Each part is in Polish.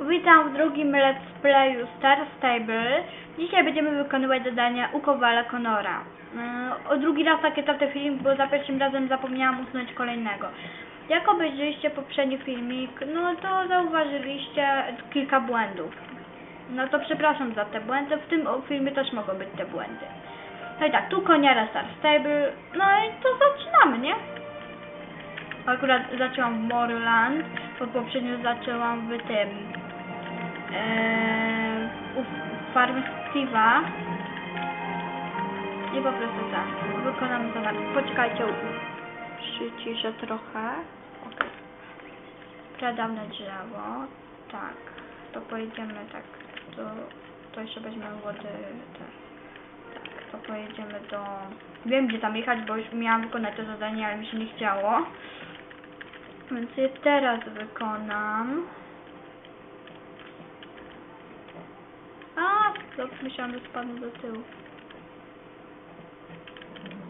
Witam w drugim let's playu Star Stable. Dzisiaj będziemy wykonywać zadania u Kowala Conora. Yy, o drugi raz takie ten film, bo za pierwszym razem zapomniałam usunąć kolejnego. Jak obejrzeliście poprzedni filmik, no to zauważyliście kilka błędów. No to przepraszam za te błędy, w tym filmie też mogą być te błędy. No i tak, tu koniara Star Stable, no i to zaczynamy, nie? Akurat zaczęłam w Moreland, bo poprzednio zaczęłam w tym u farmy Steve'a i po prostu tak, wykonamy zadanie. Poczekajcie, przyciszę trochę. Okej. Pradawne drzewo. Tak, to pojedziemy tak, to, to jeszcze weźmiemy wody, tak. Tak, to pojedziemy do... Wiem gdzie tam jechać, bo już miałam wykonać to zadanie, ale mi się nie chciało. Więc je teraz wykonam. Dobrze, myślałam, że spadnę do tyłu.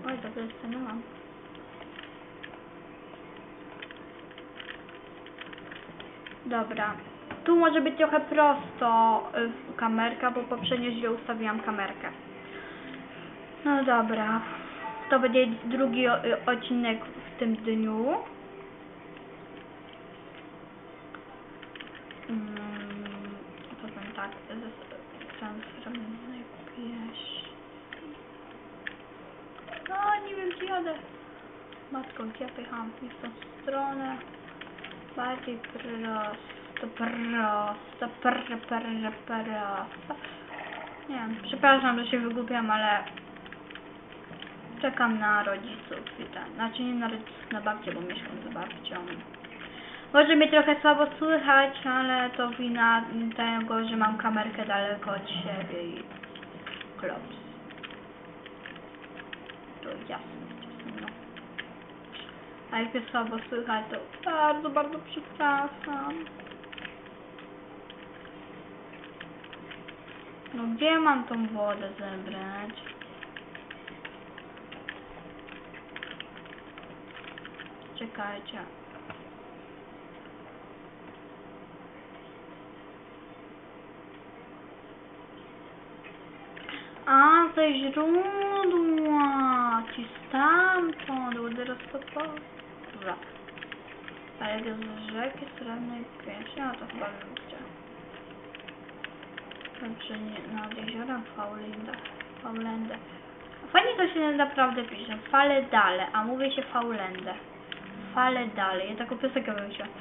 Oj, dobrze stanęłam. Dobra. Tu może być trochę prosto y, kamerka, bo poprzednio źle ustawiłam kamerkę. No dobra. To będzie drugi y, odcinek w tym dniu. Mm, powiem tak, transformacyjnej pieśń. No, nie wiem, gdzie jadę. Matką, ja pycham? Nie w tą stronę. Bardziej prosto, prosto, prr, prr, prosto. Nie wiem, przepraszam, że się wygłupiam, ale czekam na rodziców. Znaczy nie na rodziców, na babcię, bo mieszkam z babcią. Może mnie trochę słabo słychać, ale to wina tego, że mam kamerkę daleko od siebie i klops. To jasne, jasne, no. A jak jest słabo słychać, to bardzo, bardzo przepraszam. No gdzie mam tą wodę zebrać? Czekajcie. A, źródła, ci stamtąd, będę rozkopał. Dobra. A jak z rzeki srebrnej pięści, no to chyba wiem gdzie. Znaczy nie, nad jeziorem Faulenda. Faulende. Fajnie to się naprawdę pisze. Fale dale, a mówi się Faulendę. Fale dale. Ja taką piosenkę wymyśliłam.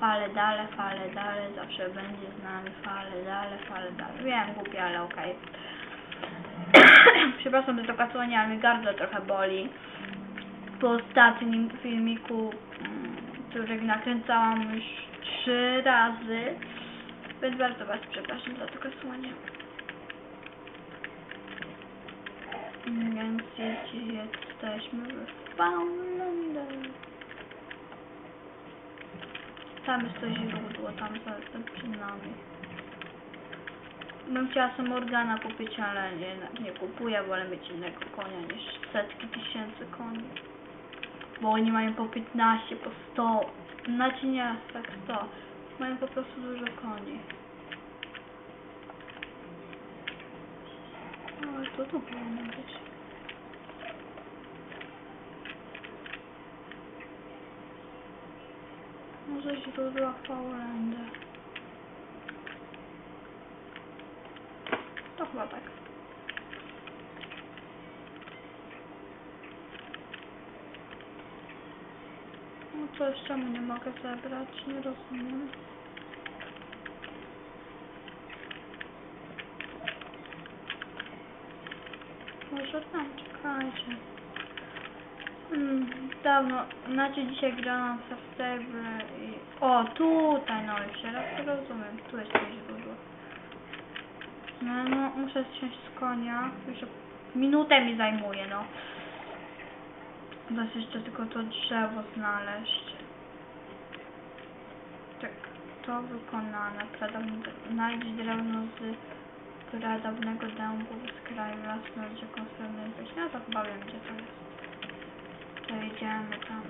Fale dale, fale dale, zawsze będzie z nami. Fale dale, fale dale. Wiem, głupie, ale okej. Przepraszam za to kasłonie, ale mi gardło trochę boli. Po ostatnim filmiku, mm, który nakręcałam już trzy razy. Więc bardzo Was przepraszam za to kasłonie. Mm, Więc jeśli jesteśmy w Faunlande. Tam jest to źródło, tam za, za przed nami. Bym chciała sobie Morgana kupić, ale nie, nie kupuję, wolę mieć innego konia niż setki tysięcy koni. Bo oni mają po 15, po 100, znaczy nie, tak 100. Mają po prostu dużo koni. Ale to tu powinno być. Może źródła Faulendy. To chyba tak. No to jeszcze mu nie mogę zebrać, nie rozumiem. Może tam, czekajcie. Hmm, dawno, znaczy dzisiaj grałam w i... O, tutaj, no już teraz to rozumiem, tu jest to źródło. No, no, muszę zsiąść z konia. Już minutę mi zajmuje, no. Teraz jeszcze tylko to drzewo znaleźć. Tak, to wykonane. Pradawne, znajdź drewno z pradawnego dębu z kraju lasu rzeką Srebrnej Pieśni. Ja to chyba wiem, gdzie to jest. To jedziemy tam.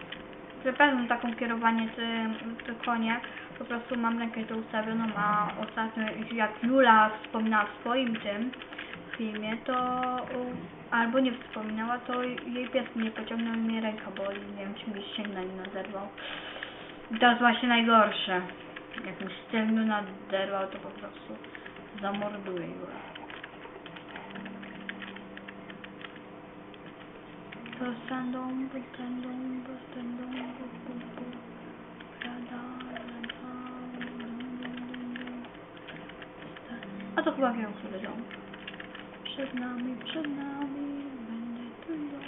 Zapewne taką kierowanie tym, tym konie. Po prostu mam rękę to ustawioną, a ostatnio jak Jula wspominała w swoim tym filmie, to albo nie wspominała, to jej pies mnie pociągnął mnie ręka boli, nie wiem czy mi ścięgna nie naderwał. I to jest właśnie najgorsze. Jak mi ścięgno naderwał, to po prostu zamorduję go. Postandą, postandą, postandą, bu, bu, A to chyba wiem, który dom. Przed nami, przed nami będzie ten dom.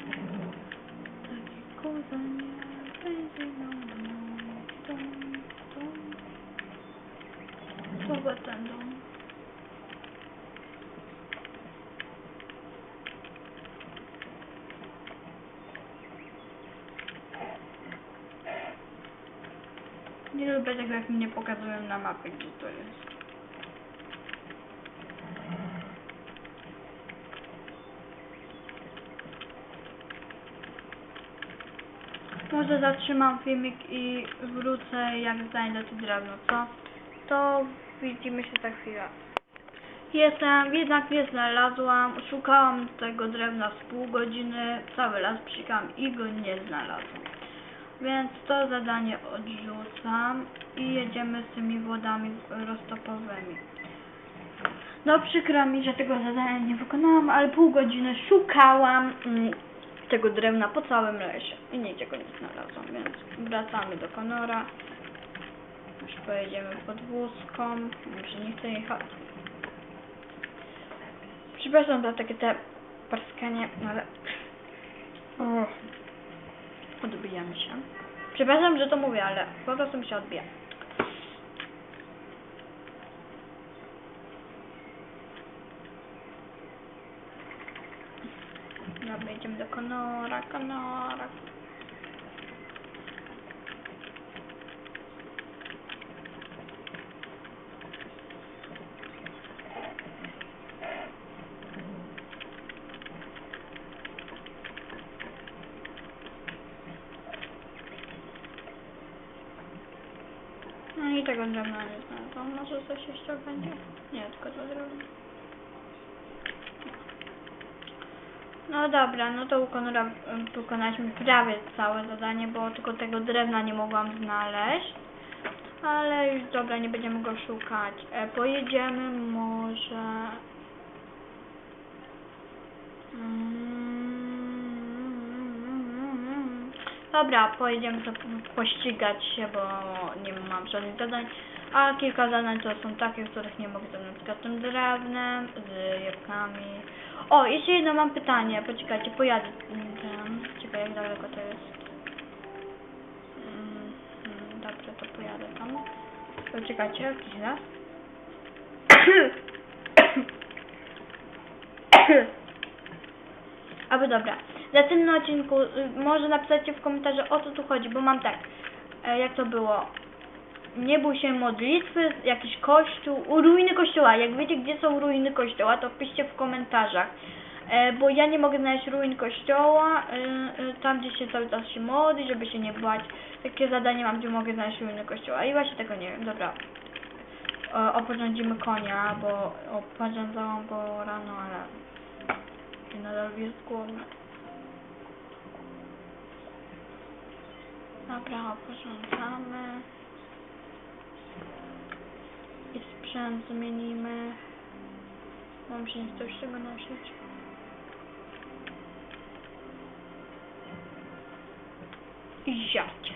Taki kozanie, benzyną, dom, dom, dom. To chyba ten dom. Nie lubię tego, jak mnie pokazują na mapie, gdzie to jest. Może zatrzymam filmik i wrócę, jak znajdę to drewno, co? To widzimy się za chwilę. Jestem, jednak nie znalazłam. Szukałam tego drewna z pół godziny, cały las psikam i go nie znalazłam. Więc to zadanie odrzucam i jedziemy z tymi wodami roztopowymi. No przykro mi, że tego zadania nie wykonałam, ale pół godziny szukałam mm, tego drewna po całym lesie i nigdzie go nie znalazłam, więc wracamy do Konora. Już pojedziemy podwózką, może nie chcę jechać. Przepraszam za takie te parskanie, ale... Uff. Odbijam się. Przepraszam, że to mówię, ale po prostu mi się odbija. Dobra, idziemy do Konora, Konora. No i tego drewna nie znalazłam. Może coś jeszcze będzie? Nie, tylko to drewno. No dobra, no to u Konora em, wykonaliśmy prawie całe zadanie, bo tylko tego drewna nie mogłam znaleźć. Ale już dobra, nie będziemy go szukać. E, pojedziemy może... Mm, Dobra, pojedziemy to pościgać się, bo nie mam żadnych zadań. A kilka zadań to są takie, których nie mogę zrobić, na przykład tym drewnem, z jabłkami. O, jeszcze jedno mam pytanie, poczekajcie, pojadę tam. Czekaj, jak daleko to jest. Mm, mm, dobrze, to pojadę tam. Poczekajcie, jakiś raz. Aby dobra. Na tym odcinku y, może napiszcie w komentarzu o co tu chodzi, bo mam tak. E, jak to było? Nie bój się modlitwy, jakiś kościół, ruiny kościoła. Jak wiecie gdzie są ruiny kościoła, to piszcie w komentarzach. E, bo ja nie mogę znaleźć ruin kościoła, e, e, tam gdzie się cały czas się modli, żeby się nie bać. Takie zadanie mam, gdzie mogę znaleźć ruiny kościoła. I właśnie tego nie wiem, dobra. O, oporządzimy konia, bo oporządzałam go rano, ale i nadal jest głodny. Dobra, oporządzamy. I sprzęt zmienimy. Mam się już tego nosić. Ziarcie.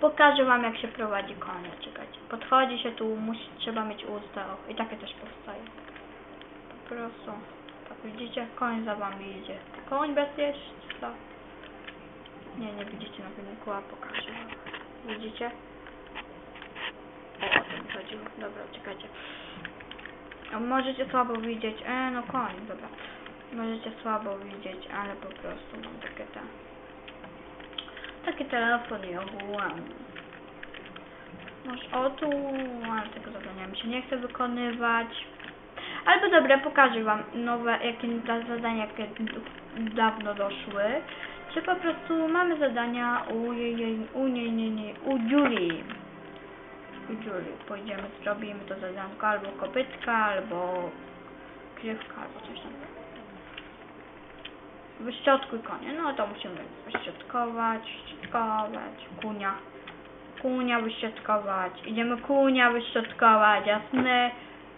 Pokażę wam jak się prowadzi konia, czekajcie. Podchodzi się tu, musi, trzeba mieć usta. O, I takie też powstaje. Po prostu. Tak widzicie, koń za wami idzie. Koń bezpieczna. Nie, nie widzicie na filmiku, a pokażę. Widzicie? O. Dobra, czekajcie. Możecie słabo widzieć. E, no koń, dobra. Możecie słabo widzieć, ale po prostu mam takie te... Taki telefon i ogółem. Może o tu, ale tego zadania mi się nie chce wykonywać. Albo dobra, pokażę wam nowe, jakie da- zadania, jakie dawno doszły. czy po prostu mamy zadania u jej, u niej, nie, nie, u Julii. U Julii. Pójdziemy, zrobimy to zadanko albo kopytka, albo grzywka, albo coś tam. Wyszczotkuj konie. No to musimy wyszczotkować, wyszczotkować, kunia. Kunia wyszczotkować. Idziemy kunia wyszczotkować, jasne.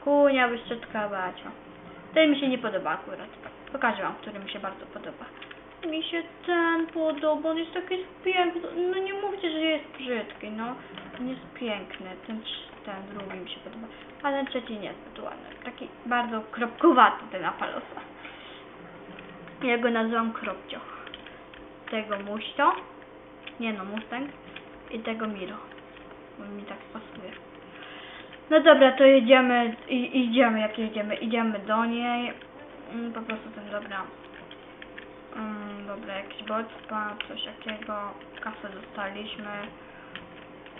Kunia wyszczotkować. O. Ten mi się nie podoba akurat. Pokażę wam, który mi się bardzo podoba. Mi się ten podoba, on jest taki piękny. No nie mówcie, że jest brzydki, no. On jest piękny, ten, ten drugi mi się podoba. A ten trzeci niezbyt ładny. Taki bardzo kropkowaty ten Apalosa. Ja go nazywam Kropcio. Tego Musto. Nie no, Mustang. I tego Miro. On mi tak pasuje. No dobra, to jedziemy, i, idziemy, jak jedziemy, idziemy do niej. Mm, Po prostu ten, dobra. Mm, dobra, jakiś botspa, coś takiego. Kasę dostaliśmy.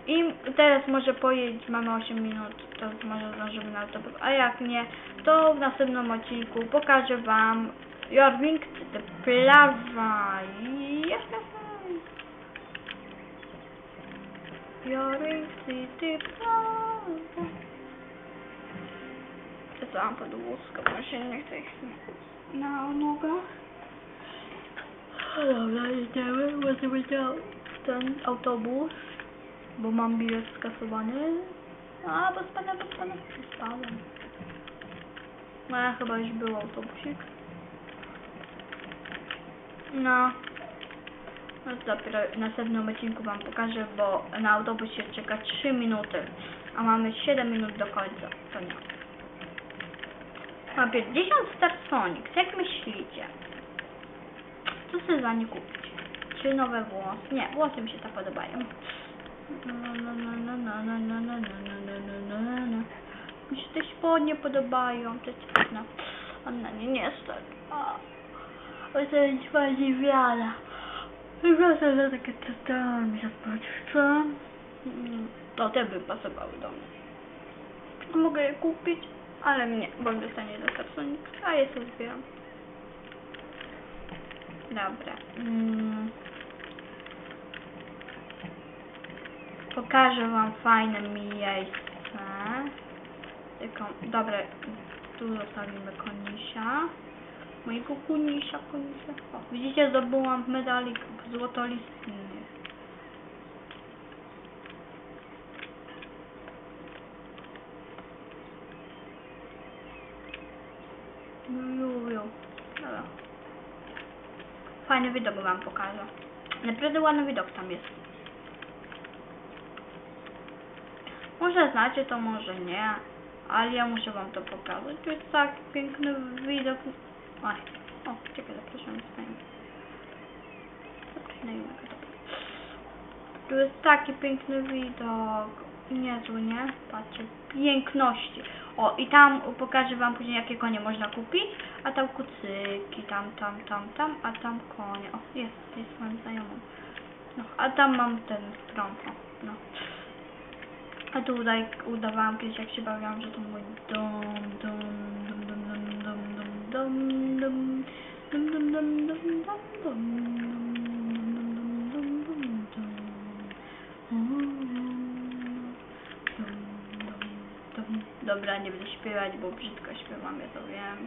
I teraz może pojeść, mamy 8 minut, to może zdążymy na autobus. A jak nie, to w następnym odcinku pokażę wam Jorving the Plawa. Jorving City Plaza. Wstałam pod łóżko, bo się nie chce na nogę. Dobra, jedziemy, możemy to ten autobus, bo mam bilet skasowany. A, bo spadam, bo spadam. Spadam. No, ja chyba już był autobusik. No. No dopiero w następnym odcinku wam pokażę, bo na autobus się czeka 3 minuty, a mamy 7 minut do końca. To nie. Mam 50 Star Sonics, jak myślicie? Co sobie za nie kupić? Czy nowe włosy? Nie, włosy mi się tak podobają. Spodnie podobają, te no. On na nie nie stać. O, to jest fajnie wiara. Wygląda na takie tytany, mi się patrzę. No, te by pasowały do mnie. Mogę je kupić, ale mnie, bo dostanie do Samsung, a je sobie zbieram. Dobra. Mm. Pokażę wam fajne miejsce. Tylko, dobra, tu zostawimy konisia. Mojego konisia, konisia. O, widzicie, zdobyłam medalik złotolistny. Dobra. Fajny widok wam pokażę. Naprawdę ładny widok tam jest. Może znacie to, może nie. Ale ja muszę wam to pokazać. To jest tak piękny widok. Oj. O, czekaj, zapraszam zostańmy. Zapraszam Tu jest taki piękny widok. Niezły, nie? Patrzcie. Piękności. O, i tam pokażę wam później, jakie konie można kupić. A tam kucyki, tam, tam, tam, tam, a tam konie. O, jest, jest moim znajomą. No, a tam mam ten. O, no. A tu udawałam kiedyś, jak się bawiłam, że to mój dom, dom, dom, dom, dom, dom, dom, dom, dom, dom, dom, dom, dom, dom, dom. Dobra, nie będę śpiewać, bo brzydko śpiewam, ja to wiem.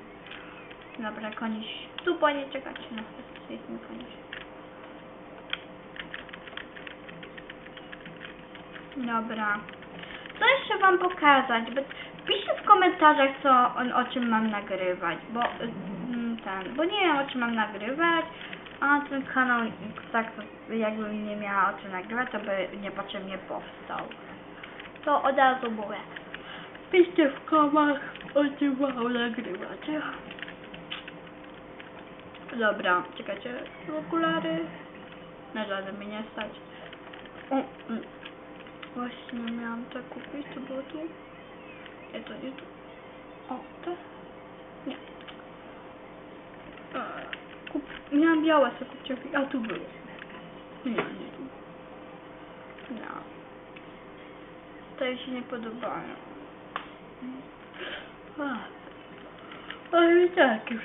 Dobra, koniś. Tu po nie czekać. No, jest mój koniś. Dobra. Co jeszcze wam pokazać? Piszcie w komentarzach, co on, o czym mam nagrywać, bo y, mm, ten, bo nie wiem o czym mam nagrywać, a ten kanał tak jakbym nie miała o czym nagrywać, to by niepotrzebnie powstał. To od razu mówię. Piszcie w komach, o czym mam nagrywać. Dobra, czekajcie, okulary. Na żaden mnie nie stać. O, mm. Właśnie miałam to kupić, to było tu. Nie, to nie tu. O, to? Nie. Eee, kup... Miałam białe sobie kupcie, a tu było. Nie, nie tu. No. To jej się nie podobają. Ale tak, już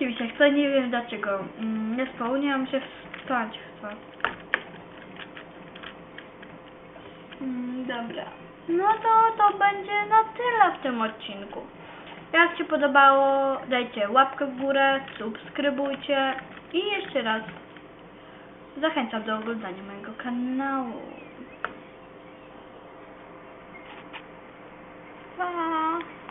mi się, chcę, nie wiem dlaczego. Mm, Nie spełniam się w Wstać, wstać. Mm, dobra. No to to będzie na tyle w tym odcinku. Jak Ci podobało, dajcie łapkę w górę, subskrybujcie i jeszcze raz zachęcam do oglądania mojego kanału. Pa!